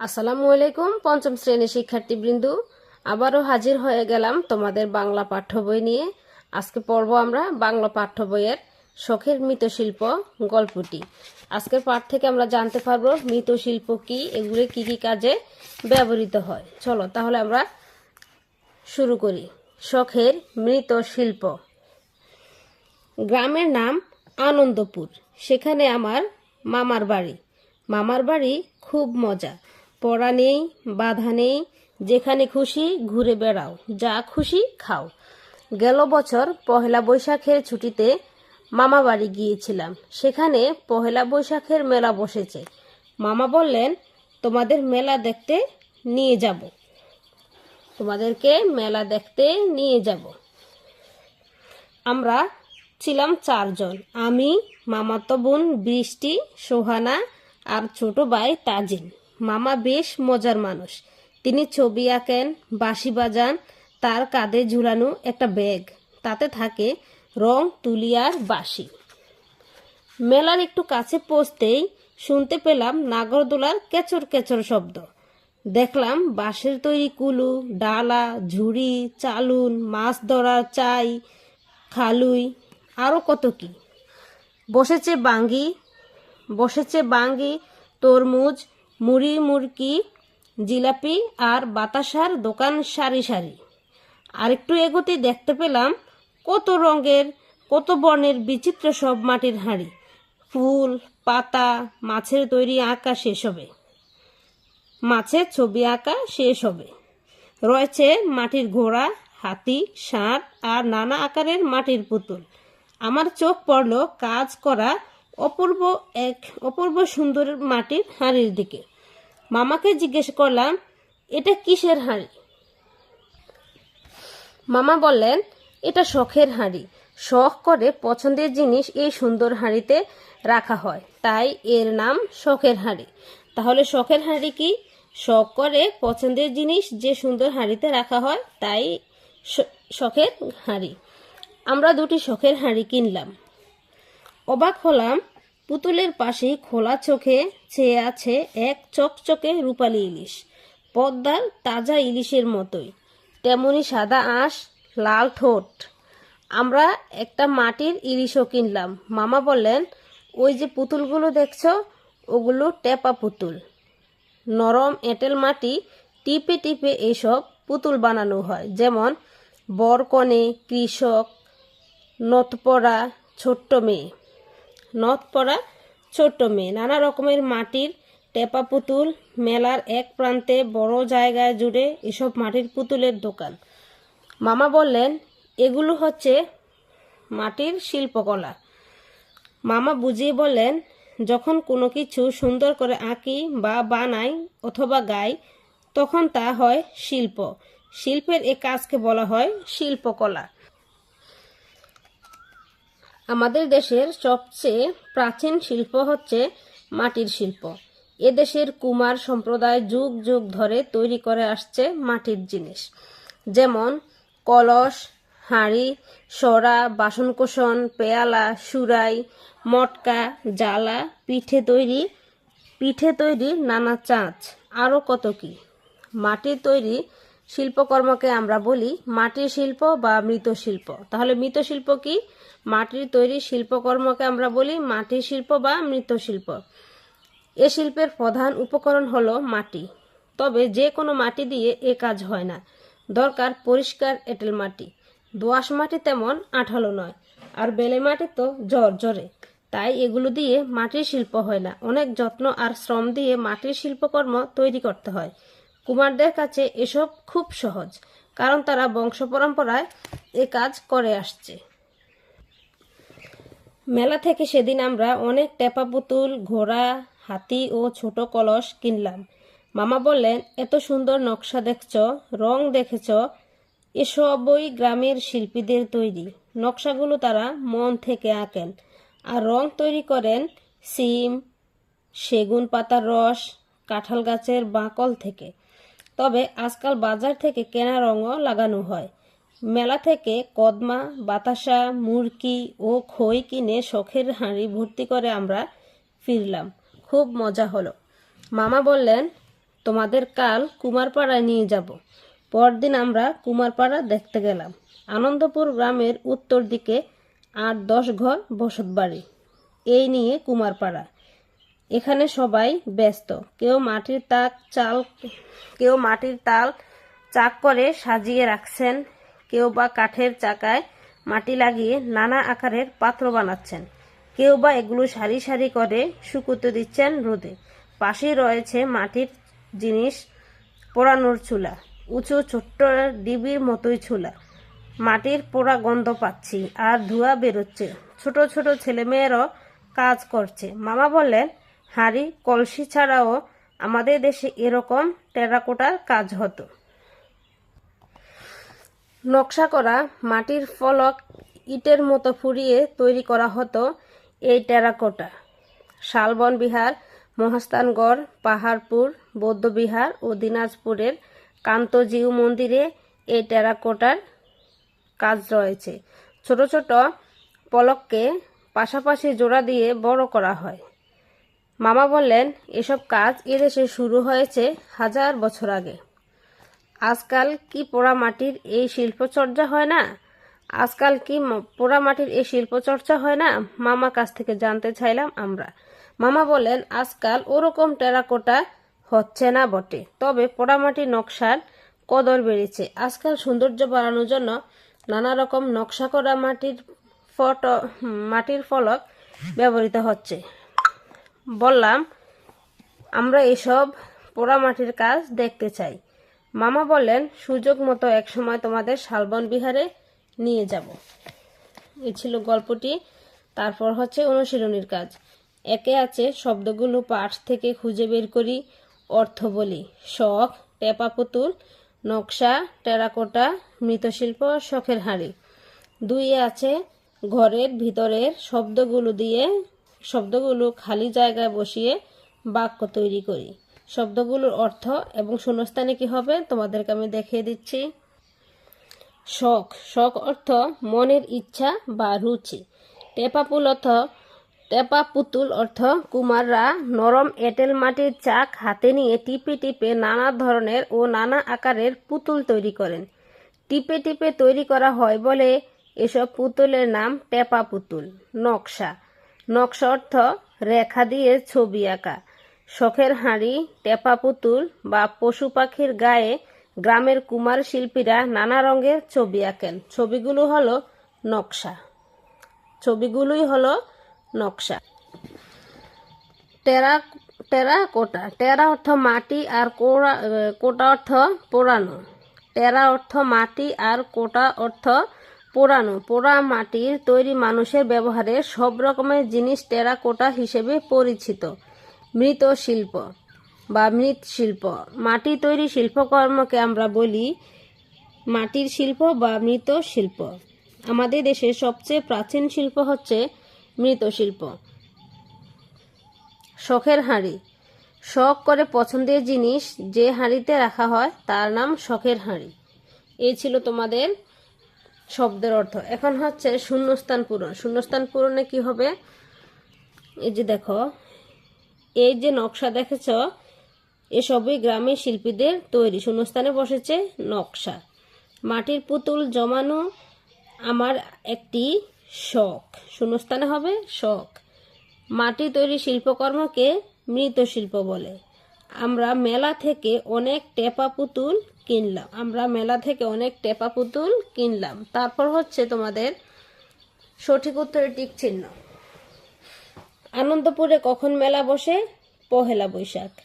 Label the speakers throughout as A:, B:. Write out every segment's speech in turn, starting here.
A: আসসালামু আলাইকুম, পঞ্চম শ্রেণির শিক্ষার্থীবৃন্দু। আবারও হাজির হয়ে গেলাম তোমাদের বাংলা পাঠ্য বই নিয়ে। আজকে পড়ব আমরা বাংলা পাঠ্য বইয়ের শখের মৃৎশিল্প গল্পটি। আজকের পাঠ থেকে আমরা জানতে পারব মৃতশিল্প কি, এগুলো কি কি কাজে ব্যবহৃত হয়। চলো তাহলে আমরা শুরু করি। শখের মৃৎশিল্প। গ্রামের নাম আনন্দপুর। সেখানে আমার মামার বাড়ি। মামার বাড়ি খুব মজা। পড়া নেই, বাধা নেই, যেখানে খুশি ঘুরে বেড়াও, যা খুশি খাও। গেল বছর পহেলা বৈশাখের ছুটিতে মামা বাড়ি গিয়েছিলাম। সেখানে পহেলা বৈশাখের মেলা বসেছে। মামা বললেন, তোমাদের মেলা দেখতে নিয়ে যাব। তোমাদেরকে মেলা দেখতে নিয়ে যাব। আমরা ছিলাম চারজন। আমি, মামাতো বোন, বৃষ্টি, সোহানা আর ছোট ভাই তাজিন। মামা বেশ মজার মানুষ। তিনি ছবি আঁকেন, বাঁশি বাজান, তার কাঁধে ঝুলানো একটা ব্যাগ। তাতে থাকে রং তুলিয়ার বাঁশি। মেলার একটু কাছে পৌঁছতেই শুনতে পেলাম নাগরদোলার কেচর কেচর শব্দ। দেখলাম বাঁশের তৈরি কুলু, ডালা, ঝুড়ি, চালুন, মাছ ধরার চাই, খালুই আরও কত কি। বসেছে বাঙ্গি বসেছে বাঙ্গি, তরমুজ মুড়ি মুরকি জিলাপি আর বাতাসার দোকান সারি সারি। আর একটু এগোতে দেখতে পেলাম কত রঙের, কত বর্ণের বিচিত্র সব মাটির হাঁড়ি। ফুল, পাতা, মাছের তৈরি আঁকা শেষ হবে। মাছের ছবি আঁকা শেষ হবে। রয়েছে মাটির ঘোড়া, হাতি, ষাঁড় আর নানা আকারের মাটির পুতুল। আমার চোখ পড়ল কাজ করা অপূর্ব এক অপূর্ব সুন্দর মাটির হাঁড়ির দিকে। মামাকে জিজ্ঞেস করলাম, এটা কিসের হাঁড়ি? মামা বললেন, এটা শখের হাঁড়ি। শখ করে পছন্দের জিনিস এই সুন্দর হাঁড়িতে রাখা হয়। তাই এর নাম শখের হাঁড়ি। তাহলে শখের হাঁড়ি কি? শখ করে পছন্দের জিনিস যে সুন্দর হাঁড়িতে রাখা হয়, তাই শখের হাঁড়ি। আমরা দুটি শখের হাঁড়ি কিনলাম। অবাক হলাম, পুতুলের পাশে খোলা চোখে চেয়ে আছে এক চকচকে রূপালী ইলিশ, পদ্মার তাজা ইলিশের মতোই। তেমনি সাদা আঁশ, লাল ঠোঁট। আমরা একটা মাটির ইলিশও কিনলাম। মামা বললেন, ওই যে পুতুলগুলো দেখছ, ওগুলো টেপা পুতুল। নরম এঁটেল মাটি, টিপে টিপে এইসব পুতুল বানানো হয়। যেমন, বরকনে কৃষক নথপড়া ছোট্ট মেয়ে। নথ পড়া ছোট্ট মেয়ে। নানা রকমের মাটির টেপা পুতুল, মেলার এক প্রান্তে বড় জায়গায় জুড়ে এসব মাটির পুতুলের দোকান। মামা বললেন, এগুলো হচ্ছে মাটির শিল্পকলা। মামা বুঝিয়ে বললেন, যখন কোনো কিছু সুন্দর করে আঁকি বা বানাই অথবা গাই, তখন তা হয় শিল্প। শিল্পের এ কাজকে বলা হয় শিল্পকলা। আমাদের দেশের সবচেয়ে প্রাচীন শিল্প হচ্ছে মাটির শিল্প। এদেশের কুমার সম্প্রদায় যুগ যুগ ধরে তৈরি করে আসছে মাটির জিনিস। যেমন কলস, হাঁড়ি, সরা, বাসনকোসন, পেয়ালা, সুরাই, মটকা জালা পিঠে তৈরি পিঠে তৈরি নানা চাঁচ। আরও কত কি? মাটির তৈরি শিল্পকর্মকে আমরা বলি মাটির শিল্প বা মৃৎশিল্প তাহলে মৃৎশিল্প কি? মাটির তৈরি শিল্পকর্মকে আমরা বলি মাটির শিল্প বা মৃৎশিল্প এ শিল্পের প্রধান উপকরণ হলো মাটি। তবে যে কোনো মাটি দিয়ে এ কাজ হয় না। দরকার পরিষ্কার এঁটেল মাটি। দোআঁশ মাটি তেমন আঠালো নয়, আর বেলে মাটি তো জ্বর জ্বরে। তাই এগুলো দিয়ে মাটির শিল্প হয় না। অনেক যত্ন আর শ্রম দিয়ে মাটির শিল্পকর্ম তৈরি করতে হয়। কুমারদের কাছে এসব খুব সহজ, কারণ তারা বংশ পরম্পরায় এ কাজ করে আসছে। মেলা থেকে সেদিন আমরা অনেক টেপা পুতুল, ঘোড়া, হাতি ও ছোট কলস কিনলাম। মামা বললেন, এত সুন্দর নকশা দেখছ, রং দেখেছ, এসবই গ্রামের শিল্পীদের তৈরি। নকশাগুলো তারা মন থেকে আঁকেন। আর রং তৈরি করেন সিম, সেগুন পাতার রস, কাঁঠাল গাছের বাঁকল থেকে। তবে আজকাল বাজার থেকে কেনা রঙও লাগানো হয়। মেলা থেকে কদমা, বাতাসা, মুরকি ও খই কিনে শখের হাঁড়ি ভর্তি করে আমরা ফিরলাম। খুব মজা হলো। মামা বললেন, তোমাদের কাল কুমারপাড়ায় নিয়ে যাব। পরদিন আমরা কুমারপাড়া দেখতে গেলাম। আনন্দপুর গ্রামের উত্তর দিকে আট দশ ঘর বসত বাড়ি। এই নিয়ে কুমারপাড়া। এখানে সবাই ব্যস্ত। কেউ মাটির তাক চাল, কেউ মাটির তাল চাক করে সাজিয়ে রাখছেন কেউ বা কাঠের চাকায় মাটি লাগিয়ে নানা আকারের পাত্র বানাচ্ছেন। কেউ বা এগুলো সারি সারি করে শুকুতে দিচ্ছেন রোদে। পাশেই রয়েছে মাটির জিনিস পোড়ানোর চুলা, উঁচু ছোট্ট ডিবির মতোই চুলা। মাটির পোড়া গন্ধ পাচ্ছি আর ধোঁয়া বেরোচ্ছে। ছোট ছোট ছেলেমেয়েরও কাজ করছে। মামা বললেন, হাঁড়ি, কলসি ছাড়াও আমাদের দেশে এরকম টেরাকোটার কাজ হতো। নকশা করা মাটির ফলক ইটের মতো ফুরিয়ে তৈরি করা হতো এই টেরাকোটা। শালবন বিহার, মহাস্থানগড়, পাহাড়পুর বৌদ্ধবিহার ও দিনাজপুরের কান্তজিউ মন্দিরে এই টেরাকোটার কাজ রয়েছে। ছোট ছোট পলককে পাশাপাশি জোড়া দিয়ে বড় করা হয়। মামা বললেন, এসব কাজ এদেশে শুরু হয়েছে হাজার বছর আগে। আজকাল কি পোড়ামাটির এই শিল্পচর্চা হয় না? আজকাল কি পোড়ামাটির এই শিল্পচর্চা হয় না? মামার কাছ থেকে জানতে চাইলাম আমরা। মামা বলেন, আজকাল ওরকম টেরাকোটা হচ্ছে না বটে। তবে পোড়ামাটির নকশার কদর বেড়েছে। আজকাল সৌন্দর্য বাড়ানোর জন্য নানা রকম নকশা করা মাটির ফটো, মাটির ফলক ব্যবহৃত হচ্ছে। বললাম, আমরা এসব পোড়ামাটির কাজ দেখতে চাই। মামা বললেন সুযোগ মতো একসময় তোমাদের শালবন বিহারে নিয়ে যাব। এ ছিল গল্পটি। তারপর হচ্ছে অনুশীলনীর কাজ। একে আছে শব্দগুলো পাঠ থেকে খুঁজে বের করি, অর্থ বলি। শখ, টেপা পুতুল, নকশা, টেরাকোটা, মৃৎশিল্প, শখের হাঁড়ি। দুই আছে ঘরের ভিতরের শব্দগুলো দিয়ে শব্দগুলো খালি জায়গায় বসিয়ে বাক্য তৈরি করি। শব্দগুলোর অর্থ এবং শূন্যস্থানে কি হবে, তোমাদেরকে আমি দেখিয়ে দিচ্ছি। শখ শখ অর্থ মনের ইচ্ছা বা রুচি। টেপাপুল অর্থ টেপা পুতুল অর্থ কুমাররা নরম এঁটেল মাটির চাক হাতে নিয়ে টিপে টিপে নানা ধরনের ও নানা আকারের পুতুল তৈরি করেন। টিপে টিপে তৈরি করা হয় বলে এসব পুতুলের নাম টেপা পুতুল নকশা। নকশা অর্থ রেখা দিয়ে ছবি আঁকা। শখের হাঁড়ি, টেপা পুতুল বা পশু পাখির গায়ে গ্রামের কুমার শিল্পীরা নানা রঙের ছবি আঁকেন। ছবিগুলো হলো নকশা। ছবিগুলোই হলো নকশা। টেরা টেরা কোটা। টেরা অর্থ মাটি আর কোড়া, কোটা অর্থ পোড়ানো। টেরা অর্থ মাটি আর কোটা অর্থ পোড়ানো। পোড়া মাটির তৈরি মানুষের ব্যবহারে সব রকমের জিনিস টেরা কোটা হিসেবে পরিচিত। মৃৎ শিল্প বা মৃৎ শিল্প। মাটি তৈরি শিল্পকর্মকে আমরা বলি মাটির শিল্প বা মৃৎ শিল্প। আমাদের দেশের সবচেয়ে প্রাচীন শিল্প হচ্ছে মৃৎশিল্প শখের হাঁড়ি। শখ করে পছন্দের জিনিস যে হাঁড়িতে রাখা হয় তার নাম শখের হাঁড়ি। এই ছিল তোমাদের শব্দের অর্থ। এখন হচ্ছে শূন্যস্থান পূরণ। শূন্যস্থান পূরণে কি হবে? এই যে দেখো এই যে নকশা দেখেছ, এসবই গ্রামের শিল্পীদের তৈরি। শূন্যস্থানে বসেছে নকশা। মাটির পুতুল জমানো আমার একটি শখ। শূন্যস্থানে হবে শখ। মাটি তৈরি শিল্পকর্মকে মৃত শিল্প বলে। আমরা মেলা থেকে অনেক টেপা পুতুল কিনলাম। আমরা মেলা থেকে অনেক টেপা পুতুল কিনলাম। তারপর হচ্ছে তোমাদের সঠিক উত্তরে টিক চিহ্ন। আনন্দপুরে কখন মেলা বসে? পহেলা বৈশাখ।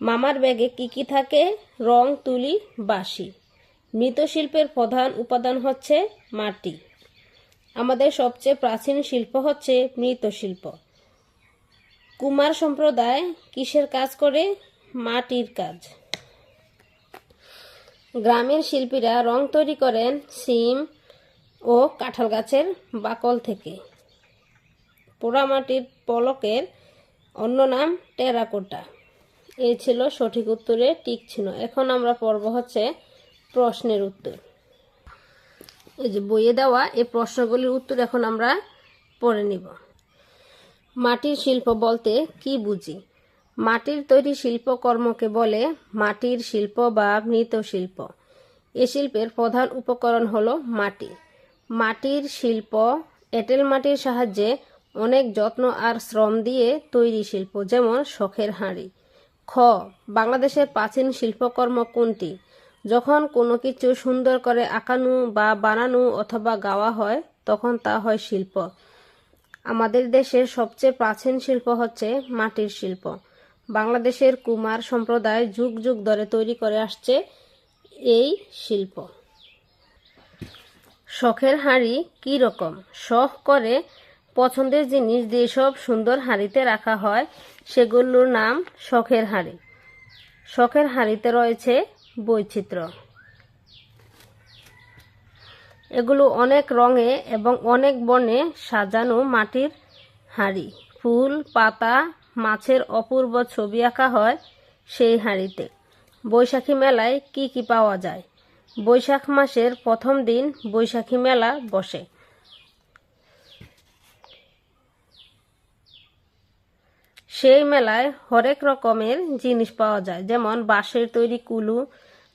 A: মামার ব্যাগে কি কি থাকে? রং, তুলি, বাঁশি। মৃৎশিল্পের প্রধান উপাদান হচ্ছে মাটি। আমাদের সবচেয়ে প্রাচীন শিল্প হচ্ছে মৃৎশিল্প। কুমার সম্প্রদায় কিসের কাজ করে? মাটির কাজ। গ্রামের শিল্পীরা রং তৈরি করেন, সিম ও কাঁঠাল গাছের বাকল থেকে। পোড়ামাটির পলকের অন্য নাম টেরাকোটা। এই ছিল সঠিক উত্তরে টিক ছিল। এখন আমরা পর্ব হচ্ছে প্রশ্নের উত্তর। এই যে বইয়ে দেওয়া এই প্রশ্নগুলির উত্তর এখন আমরা পড়ে নিব। মাটির শিল্প বলতে কি বুঝি? মাটির তৈরি শিল্পকর্মকে বলে মাটির শিল্প বা মৃৎশিল্প এ শিল্পের প্রধান উপকরণ হলো মাটি। মাটির শিল্প এঁটেল মাটির সাহায্যে অনেক যত্ন আর শ্রম দিয়ে তৈরি শিল্প, যেমন শখের হাঁড়ি। খ, বাংলাদেশের প্রাচীন শিল্পকর্ম কোনটি? যখন কোনো কিছু সুন্দর করে আঁকানো বা বানানো অথবা গাওয়া হয়, তখন তা হয় শিল্প। আমাদের দেশের সবচেয়ে প্রাচীন শিল্প হচ্ছে মাটির শিল্প। বাংলাদেশের কুমার সম্প্রদায় যুগ যুগ ধরে তৈরি করে আসছে এই শিল্প। শখের হাঁড়ি কী রকম? শখ করে পছন্দের জিনিস যেসব সুন্দর হাঁড়িতে রাখা হয়, সেগুলোর নাম শখের হাঁড়ি। শখের হাঁড়িতে রয়েছে বৈচিত্র্য। এগুলো অনেক রঙে এবং অনেক বর্ণে সাজানো মাটির হাঁড়ি। ফুল, পাতা, মাছের অপূর্ব ছবি আঁকা হয় সেই হাঁড়িতে। বৈশাখী মেলায় কি কি পাওয়া যায়? বৈশাখ মাসের প্রথম দিন বৈশাখী মেলা বসে। সেই মেলায় হরেক রকমের জিনিস পাওয়া যায়। যেমন বাঁশের তৈরি কুলু,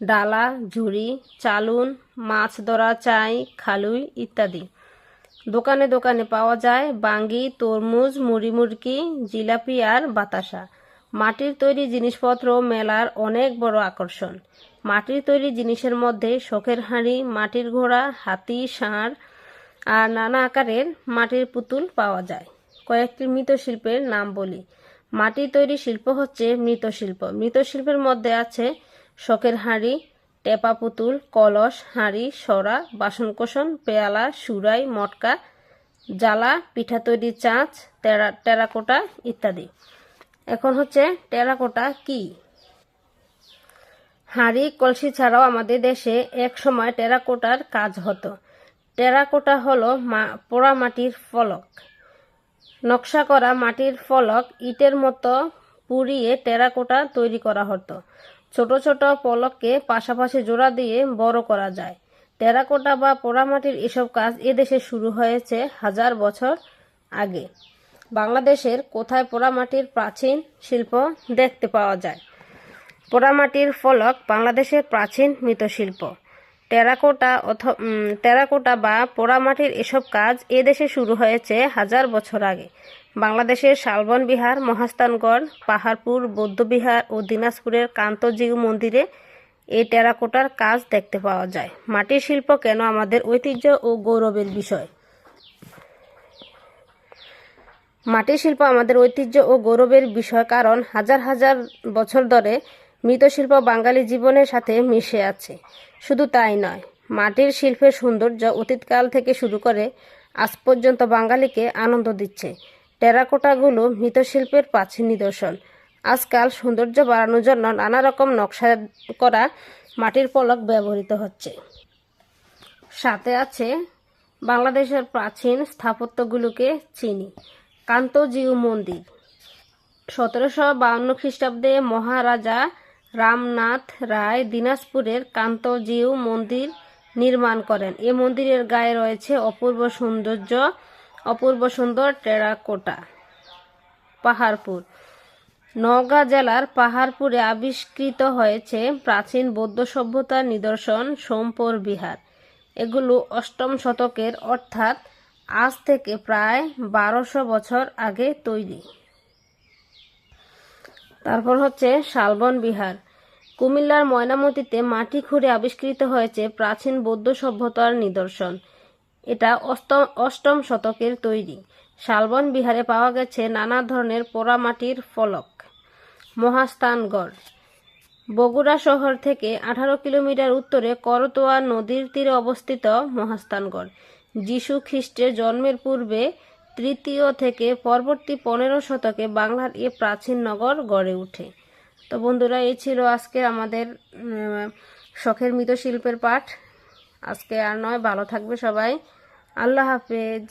A: ডালা, ঝুড়ি, চালুন, মাছ ধরা, চাই, খালুই ইত্যাদি। দোকানে দোকানে পাওয়া যায় বাঙ্গি, তরমুজ, মুড়ি মুড়কি, জিলাপি আর বাতাসা। মাটির তৈরি জিনিসপত্র মেলার অনেক বড় আকর্ষণ। মাটির তৈরি জিনিসের মধ্যে শখের হাঁড়ি, মাটির ঘোড়া, হাতি, ষাঁড় আর নানা আকারের মাটির পুতুল পাওয়া যায়। কয়েকটি মৃৎশিল্পের নাম বলি। মাটির তৈরি শিল্প হচ্ছে মৃৎশিল্প। মৃৎশিল্পের মধ্যে আছে শখের হাঁড়ি, টেপা পুতুল, কলস, হাঁড়ি, সরা, বাসনকোসন, পেয়ালা, সুরাই, মটকা, জ্বালা, পিঠা তৈরি চাঁচ, টেরা, টেরাকোটা ইত্যাদি। এখন হচ্ছে টেরাকোটা কি? হাঁড়ি, কলসি ছাড়াও আমাদের দেশে এক সময় টেরাকোটার কাজ হতো। টেরাকোটা হলো মা পোড়া মাটির ফলক। নকশা করা মাটির ফলক ইটের মতো পুড়িয়ে টেরাকোটা তৈরি করা হতো। ছোট ছোট পলককে পাশাপাশি জোড়া দিয়ে বড় করা যায়। টেরাকোটা বা পোড়ামাটির এসব কাজ এদেশে শুরু হয়েছে হাজার বছর আগে। বাংলাদেশের কোথায় পোড়ামাটির প্রাচীন শিল্প দেখতে পাওয়া যায়? পোড়ামাটির ফলক বাংলাদেশের প্রাচীন মৃৎশিল্প। টেরাকোটা টেরাকোটা বা পোড়ামাটির এসব কাজ এ দেশে শুরু হয়েছে হাজার বছর আগে। বাংলাদেশের শালবন বিহার, মহাস্থানগড়, পাহাড়পুর বৌদ্ধবিহার ও দিনাজপুরের কান্তজিউ মন্দিরে এই টেরাকোটার কাজ দেখতে পাওয়া যায়। মাটির শিল্প কেন আমাদের ঐতিহ্য ও গৌরবের বিষয়? মাটির শিল্প আমাদের ঐতিহ্য ও গৌরবের বিষয় কারণ হাজার হাজার বছর ধরে মৃৎশিল্প বাঙালি জীবনের সাথে মিশে আছে। শুধু তাই নয়, মাটির শিল্পের সৌন্দর্য অতীতকাল থেকে শুরু করে আজ পর্যন্ত বাঙালিকে আনন্দ দিচ্ছে। টেরাকোটাগুলো মৃৎশিল্পের প্রাচীন নিদর্শন। আজকাল সৌন্দর্য বাড়ানোর জন্য নানা রকম নকশা করা মাটির পলক ব্যবহৃত হচ্ছে। সাথে আছে বাংলাদেশের প্রাচীন স্থাপত্যগুলোকে চিনি। কান্তজিউ মন্দির। সতেরোশো বাউন্ন খ্রিস্টাব্দে মহারাজা রামনাথ রায় দিনাজপুরের কান্তজিউ মন্দির নির্মাণ করেন। এ মন্দিরের গায়ে রয়েছে অপূর্ব সৌন্দর্য, অপূর্ব সুন্দর টেরাকোটা। পাহাড়পুর। নওগাঁ জেলার পাহাড়পুরে আবিষ্কৃত হয়েছে প্রাচীন বৌদ্ধ সভ্যতার নিদর্শন সোমপুর বিহার। এগুলো অষ্টম শতকের, অর্থাৎ আজ থেকে প্রায় বারোশো বছর আগে তৈরি। তারপর হচ্ছে শালবন বিহার। কুমিল্লার ময়নামতিতে মাটি খুঁড়ে আবিষ্কৃত হয়েছে প্রাচীন বৌদ্ধ সভ্যতার নিদর্শন। এটা অষ্টম অষ্টম শতকের তৈরি। শালবন বিহারে পাওয়া গেছে নানা ধরনের পোড়ামাটির ফলক। মহাস্থানগড়। বগুড়া শহর থেকে আঠারো কিলোমিটার উত্তরে করতোয়া নদীর তীরে অবস্থিত মহাস্থানগড়। যীশু খ্রিস্টের জন্মের পূর্বে তৃতীয় থেকে পরবর্তী পনেরো শতকে বাংলার এ প্রাচীন নগর গড়ে ওঠে। তো বন্ধুরা, এই ছিল আজকে আমাদের শখের মৃৎশিল্পের পাঠ। আজকে আর নয়, ভালো থাকবে সবাই। আল্লাহ হাফেজ।